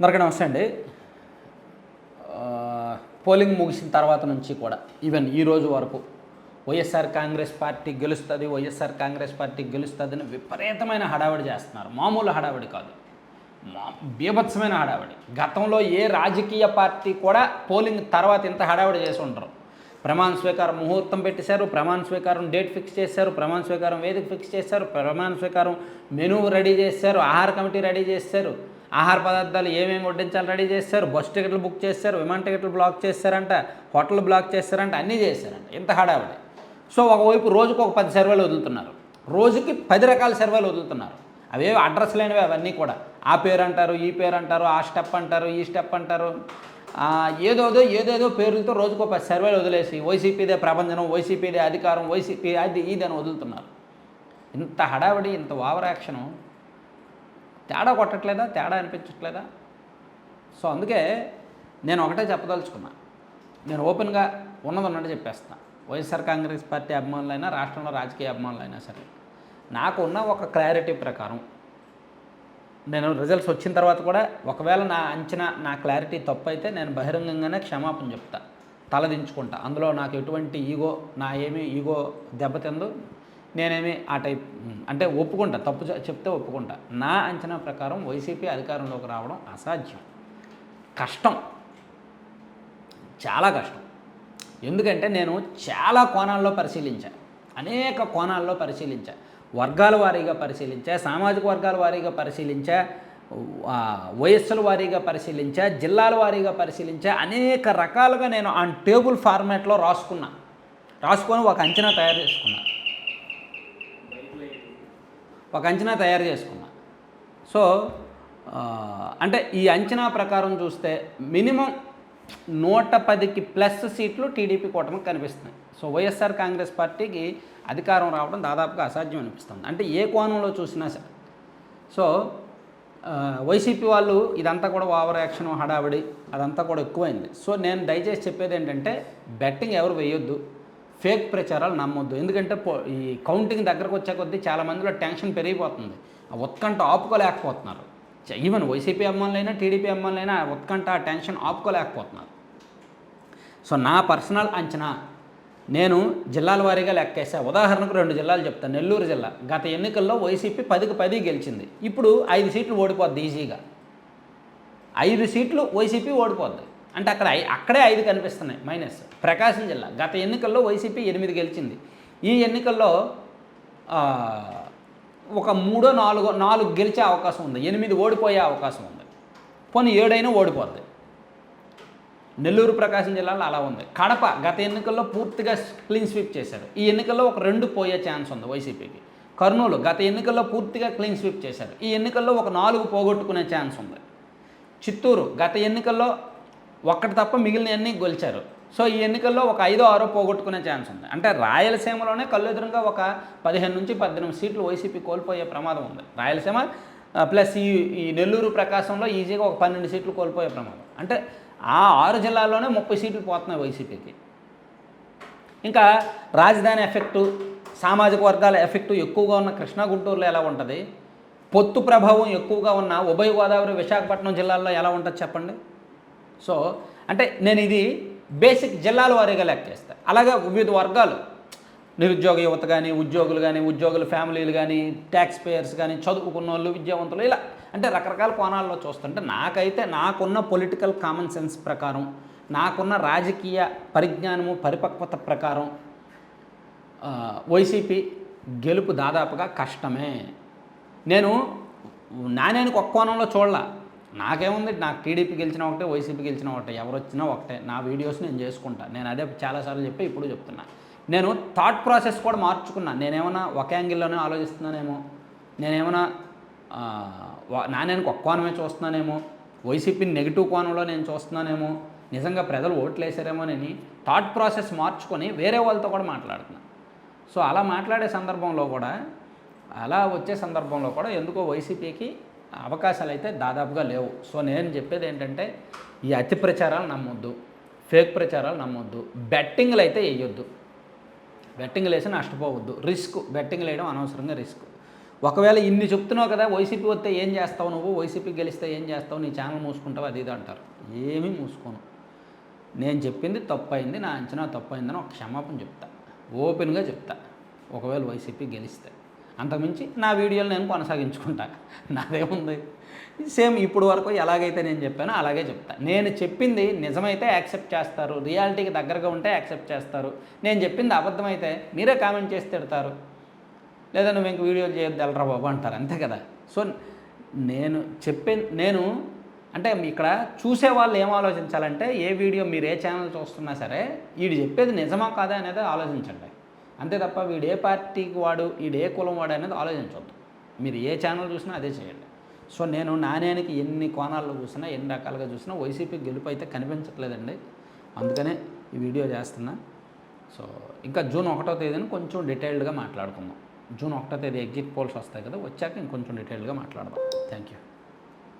అందరికీ నమస్తే అండి. పోలింగ్ ముగిసిన తర్వాత నుంచి కూడా ఈవెన్ ఈ రోజు వరకు వైఎస్ఆర్ కాంగ్రెస్ పార్టీ గెలుస్తుంది వైఎస్ఆర్ కాంగ్రెస్ పార్టీ గెలుస్తుందని విపరీతమైన హడావిడి చేస్తున్నారు. మామూలు హడావిడి కాదు. మా బీభత్సమైన హడావిడి. గతంలో ఏ రాజకీయ పార్టీ కూడా పోలింగ్ తర్వాత ఇంత హడావిడి చేసి ఉండరు. ప్రమాణ స్వీకారం ముహూర్తం పెట్టేశారు ప్రమాణ స్వీకారం డేట్ ఫిక్స్ చేశారు ప్రమాణ స్వీకారం వేదిక ఫిక్స్ చేశారు ప్రమాణ స్వీకారం మెనూ రెడీ చేశారు ఆహార కమిటీ రెడీ చేశారు. ఆహార పదార్థాలు ఏమేమి వడ్డించాలి రెడీ చేస్తారు బస్ టికెట్లు బుక్ చేశారు విమాన టికెట్లు బ్లాక్ చేశారంట హోటల్ బ్లాక్ చేస్తారంట అన్నీ చేశారంట ఇంత హడావిడి. సో ఒకవైపు రోజుకు ఒక పది సర్వేలు వదులుతున్నారు. రోజుకి పది రకాల సర్వేలు వదులుతున్నారు. అవేవి అడ్రస్ లేనివి అవన్నీ కూడా. ఆ పేరు అంటారు ఈ పేరు అంటారు ఆ స్టెప్ అంటారు ఈ స్టెప్ అంటారు. ఏదోదో ఏదేదో పేరులతో రోజుకో పది సర్వేలు వదిలేసి వైసీపీదే ప్రపంచం వైసీపీదే అధికారం వైసీపీ అది ఇది అని వదులుతున్నారు. ఇంత హడావిడి ఇంత ఓవర్ యాక్షను తేడా కొట్టట్లేదా? తేడా అనిపించట్లేదా? సో అందుకే నేను ఒకటే చెప్పదలుచుకున్నా. నేను ఓపెన్గా ఉన్నది ఉన్నట్టు చెప్పేస్తాను వైఎస్ఆర్ కాంగ్రెస్ పార్టీ అభిమానులైనా రాష్ట్రంలో రాజకీయ అభిమానులైనా సరే నాకు ఉన్న ఒక క్లారిటీ ప్రకారం నేను రిజల్ట్స్ వచ్చిన తర్వాత కూడా ఒకవేళ నా అంచనా నా క్లారిటీ తప్పు అయితే నేను బహిరంగంగానే క్షమాపణ చెప్తా. తలదించుకుంటా. అందులో నాకు ఎటువంటి ఈగో నా ఏమీ ఈగో దెబ్బతిందు. నేనేమి ఆ టైప్ అంటే ఒప్పుకుంటా తప్పు చెప్తే ఒప్పుకుంటా. నా అంచనా ప్రకారం వైసీపీ అధికారంలోకి రావడం అసాధ్యం. కష్టం. చాలా కష్టం. ఎందుకంటే నేను చాలా కోణాల్లో పరిశీలించా. అనేక కోణాల్లో పరిశీలించా. వర్గాల వారీగా పరిశీలించా సామాజిక వర్గాల వారీగా పరిశీలించా వయస్సుల వారీగా పరిశీలించా జిల్లాల వారీగా పరిశీలించా అనేక రకాలుగా నేను ఆన్ టేబుల్ ఫార్మాట్లో రాసుకున్నా. రాసుకొని ఒక అంచనా తయారు చేసుకున్నాను ఒక అంచనా తయారు చేసుకున్నా. సో అంటే ఈ అంచనా ప్రకారం చూస్తే మినిమం నూట పదికి ప్లస్ సీట్లు టీడీపీ కూటమికి కనిపిస్తున్నాయి. సో వైఎస్ఆర్ కాంగ్రెస్ పార్టీకి అధికారం రావడం దాదాపుగా అసాధ్యం అనిపిస్తుంది. అంటే ఏ కోణంలో చూసినా సరే. సో వైసీపీ వాళ్ళు ఇదంతా కూడా ఓవర్ యాక్షన్ హడావిడి అదంతా కూడా ఎక్కువైంది. సో నేను దయచేసి చెప్పేది ఏంటంటే బెట్టింగ్ ఎవరు వేయొద్దు. ఫేక్ ప్రచారాలు నమ్మొద్దు. ఎందుకంటే పో- ఈ కౌంటింగ్ దగ్గరకు వచ్చే కొద్దీ చాలా మందిలో టెన్షన్ పెరిగిపోతుంది. ఆ ఉత్కంఠ ఆపుకోలేకపోతున్నారు. ఈవెన్ వైసీపీ అమ్మాలైనా టీడీపీ అమ్మాలైనా ఆ ఉత్కంఠ ఆ టెన్షన్ ఆపుకోలేకపోతున్నారు. సో నా పర్సనల్ అంచనా నేను జిల్లాల వారీగా లెక్కేసా ఉదాహరణకు రెండు జిల్లాలు చెప్తాను నెల్లూరు జిల్లా. గత ఎన్నికల్లో వైసీపీ పదికి పది గెలిచింది. ఇప్పుడు ఐదు సీట్లు ఓడిపోద్ది ఈజీగా. ఐదు సీట్లు వైసీపీ ఓడిపోద్ది. అంటే అక్కడ అక్కడే ఐదు కనిపిస్తున్నాయి మైనస్ ప్రకాశం జిల్లా. గత ఎన్నికల్లో వైసీపీ ఎనిమిది గెలిచింది. ఈ ఎన్నికల్లో ఒక మూడో నాలుగో నాలుగు గెలిచే అవకాశం ఉంది. ఎనిమిది ఓడిపోయే అవకాశం ఉంది. పోనీ ఏడైనా ఓడిపోద్ది. నెల్లూరు ప్రకాశం జిల్లాలో అలా ఉంది. కడప గత ఎన్నికల్లో పూర్తిగా క్లీన్ స్వీప్ చేశారు. ఈ ఎన్నికల్లో ఒక రెండు పోయే ఛాన్స్ ఉంది వైసీపీకి కర్నూలు గత ఎన్నికల్లో పూర్తిగా క్లీన్ స్వీప్ చేశారు. ఈ ఎన్నికల్లో ఒక నాలుగు పోగొట్టుకునే ఛాన్స్ ఉంది. చిత్తూరు గత ఎన్నికల్లో ఒక్కటి తప్ప మిగిలినవన్నీ గొలిచారు. గెలిచారు సో ఈ ఎన్నికల్లో ఒక ఐదో ఆరో పోగొట్టుకునే ఛాన్స్ ఉంది. అంటే రాయలసీమలోనే కళ్ళెదురుగా ఒక పదిహేను నుంచి పద్దెనిమిది సీట్లు వైసీపీ కోల్పోయే ప్రమాదం ఉంది. రాయలసీమ ప్లస్ ఈ ఈ నెల్లూరు ప్రకాశంలో ఈజీగా ఒక పన్నెండు సీట్లు కోల్పోయే ప్రమాదం. అంటే ఆ ఆరు జిల్లాల్లోనే ముప్పై సీట్లు పోతున్నాయి వైసీపీకి. ఇంకా రాజధాని ఎఫెక్టు సామాజిక వర్గాల ఎఫెక్టు ఎక్కువగా ఉన్న కృష్ణా గుంటూరులో ఎలా ఉంటుంది? పొత్తు ప్రభావం ఎక్కువగా ఉన్న ఉభయ గోదావరి విశాఖపట్నం జిల్లాల్లో ఎలా ఉంటుంది చెప్పండి? సో అంటే నేను ఇది బేసిక్ జిల్లాల వారీగా లెక్కేస్తా అలాగే వివిధ వర్గాలు. నిరుద్యోగ యువత కానీ ఉద్యోగులు కానీ ఉద్యోగుల ఫ్యామిలీలు కానీ ట్యాక్స్ పేయర్స్ కానీ చదువుకున్న వాళ్ళు విద్యావంతులు ఇలా అంటే రకరకాల కోణాల్లో చూస్తుంటే నాకైతే నాకున్న పొలిటికల్ కామన్ సెన్స్ ప్రకారం నాకున్న రాజకీయ పరిజ్ఞానము పరిపక్వత ప్రకారం వైసీపీ గెలుపు దాదాపుగా కష్టమే. నేను నాణ్యానికి ఒక్క కోణంలో చూడాల. నాకేముంది నాకు టీడీపీ గెలిచిన ఒకటే వైసీపీ గెలిచిన ఒకటే ఎవరు వచ్చినా ఒకటే. నా వీడియోస్ నేను చేసుకుంటా. నేను అదే చాలాసార్లు చెప్పి ఇప్పుడు చెప్తున్నా. నేను థాట్ ప్రాసెస్ కూడా మార్చుకున్నా. నేనేమన్నా ఒక యాంగిల్లోనే ఆలోచిస్తున్నానేమో? నేనేమన్నా నా నేను నాణ్యానికి ఒక్క కోణమే చూస్తున్నానేమో? వైసీపీని నెగిటివ్ కోణంలో నేను చూస్తున్నానేమో? నిజంగా ప్రజలు ఓట్లు వేసారేమోనని థాట్ ప్రాసెస్ మార్చుకొని వేరే వాళ్ళతో కూడా మాట్లాడుతున్నా. సో అలా మాట్లాడే సందర్భంలో కూడా అలా వచ్చే సందర్భంలో కూడా ఎందుకో వైసీపీకి అవకాశాలు అయితే దాదాపుగా లేవు. సో నేను చెప్పేది ఏంటంటే ఈ అతి ప్రచారాలు నమ్మొద్దు. ఫేక్ ప్రచారాలు నమ్మొద్దు. బెట్టింగ్లు అయితే వేయొద్దు బెట్టింగ్లు వేసి నష్టపోవద్దు. రిస్క్ బెట్టింగ్లు వేయడం అనవసరంగా రిస్క్. ఒకవేళ ఇన్ని చెప్తున్నావు కదా వైసీపీ వస్తే ఏం చేస్తావు నువ్వు? వైసీపీ గెలిస్తే ఏం చేస్తావు? నీ ఛానల్ మూసుకుంటావు? అది ఇది అంటారు. ఏమీ మూసుకోను. నేను చెప్పింది తప్పయింది నా అంచనా తప్పు అయిందని ఒక క్షమాపణ చెప్తా. ఓపెన్గా చెప్తా. ఒకవేళ వైసీపీ గెలిస్తే. అంతకుమించి నా వీడియోలు నేను కొనసాగించుకుంటా నాదేముంది? సేమ్ ఇప్పుడు వరకు ఎలాగైతే నేను చెప్పానో అలాగే చెప్తా. నేను చెప్పింది నిజమైతే యాక్సెప్ట్ చేస్తారు. రియాలిటీకి దగ్గరగా ఉంటే యాక్సెప్ట్ చేస్తారు. నేను చెప్పింది అబద్ధమైతే మీరే కామెంట్ చేసి తిడతారు. లేదా నువ్వు ఇంక వీడియోలు చేయొద్దు వెళ్ళరా బాబు అంటారు. అంతే కదా? సో నేను చెప్పే నేను అంటే ఇక్కడ చూసే వాళ్ళు ఏం ఆలోచించాలంటే ఏ వీడియో మీరు ఏ ఛానల్ చూస్తున్నా సరే వీడు చెప్పేది నిజమా కాదా అనేది ఆలోచించండి. అంతే తప్ప వీడు ఏ పార్టీకి వాడు వీడు ఏ కులం వాడు అనేది ఆలోచించవద్దు మీరు ఏ ఛానల్ చూసినా అదే చేయండి. సో నేను నాణ్యానికి ఎన్ని కోణాల్లో చూసినా ఎన్ని రకాలుగా చూసినా వైసీపీ గెలుపు అయితే కనిపించట్లేదండి. అందుకనే ఈ వీడియో చేస్తున్నా. సో ఇంకా జూన్ ఒకటో తేదీని కొంచెం డీటెయిల్డ్గా మాట్లాడుకుందాం. జూన్ ఒకటో తేదీ ఎగ్జిట్ పోల్స్ వస్తాయి కదా వచ్చాక ఇంకొంచెం డీటెయిల్డ్గా మాట్లాడదాం. Thank you